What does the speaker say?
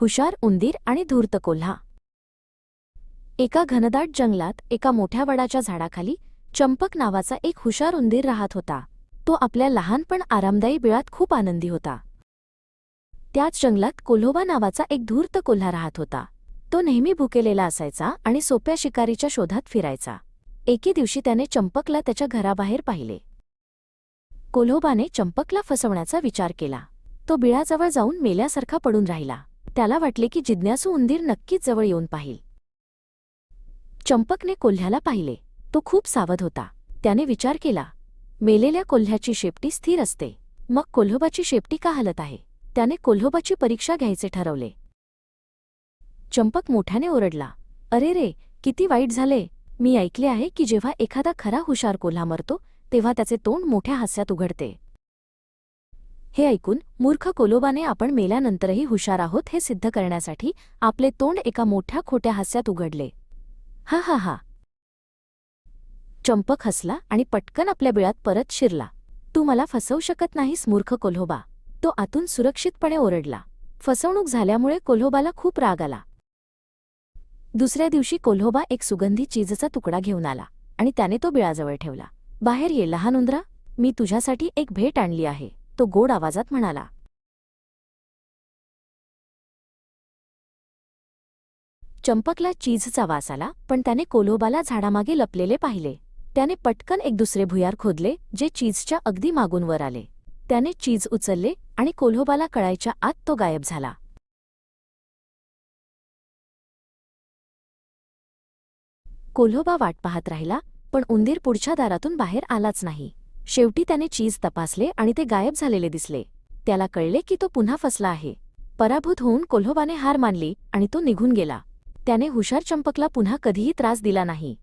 हुशार उंदीर आणि धूर्त कोल्हा. एका घनदाट जंगलात एका मोठ्या वडाच्या झाडाखाली चंपक नावाचा एक हुशार उंदीर राहत होता. तो आपल्या लहान पण आरामदायी बिळात खूप आनंदी होता. त्याच जंगलात कोल्होबा नावाचा एक धूर्त कोल्हा राहत होता. तो नेहमी भुकेलेला असायचा आणि सोप्या शिकारीच्या शोधात फिरायचा. एके दिवशी त्याने चंपकला त्याच्या घराबाहेर पाहिले. कोल्होबाने चंपकला फसवण्याचा विचार केला. तो बिळाजवळ जाऊन मेल्यासारखा पडून राहिला. त्याला वाटले की जिज्ञासू उंदीर नक्कीच जवळ येऊन पाहिल. चंपकने कोल्ह्याला पाहिले. तो खूप सावध होता. त्याने विचार केला मेलेल्या कोल्ह्याची शेपटी स्थिर असते. मग कोल्होबाची शेपटी का हलत आहे? त्याने कोल्होबाची परीक्षा घ्यायचे ठरवले. चंपक मोठ्याने ओरडला अरे रे किती वाईट झाले. मी ऐकले आहे की जेव्हा एखादा खरा हुशार कोल्हा मरतो तेव्हा त्याचे तोंड मोठ्या हास्यात उघडते. हे ऐकून मूर्ख कोलोबाने आपण मेल्यानंतरही हुशार आहोत हे सिद्ध करण्यासाठी आपले तोंड एका मोठ्या खोट्या हास्यात उघडले. हा हा हा. चंपक हसला आणि पटकन आपल्या बिळात परत शिरला. तू मला फसवू शकत नाहीस मूर्ख कोल्होबा. तो आतून सुरक्षितपणे ओरडला. फसवणूक झाल्यामुळे कोल्होबाला खूप राग आला. दुसऱ्या दिवशी कोल्होबा एक सुगंधी चीजचा तुकडा घेऊन आला आणि त्याने तो बिळाजवळ ठेवला. बाहेर ये लहान उंदरा. मी तुझ्यासाठी एक भेट आणली आहे. तो गोड आवाजात म्हणाला. चंपकला चीजचा वास आला पण त्याने कोल्होबाला झाडामागे लपलेले पाहिले. त्याने पटकन एक दुसरे भुयार खोदले जे चीजच्या अगदी मागून वर आले. त्याने चीज उचलले आणि कोल्होबाला कळायच्या आत तो गायब झाला. कोल्होबा वाट पाहत राहिला पण उंदीर पुढच्या दारातून बाहेर आलाच नाही. शेवटी त्याने चीज तपासले आणि ते गायब झालेले दिसले. त्याला कळले की तो पुन्हा फसला आहे. पराभूत होऊन कोल्होबाने हार मानली आणि तो निघून गेला. त्याने हुशार चंपकला पुन्हा कधीही त्रास दिला नाही.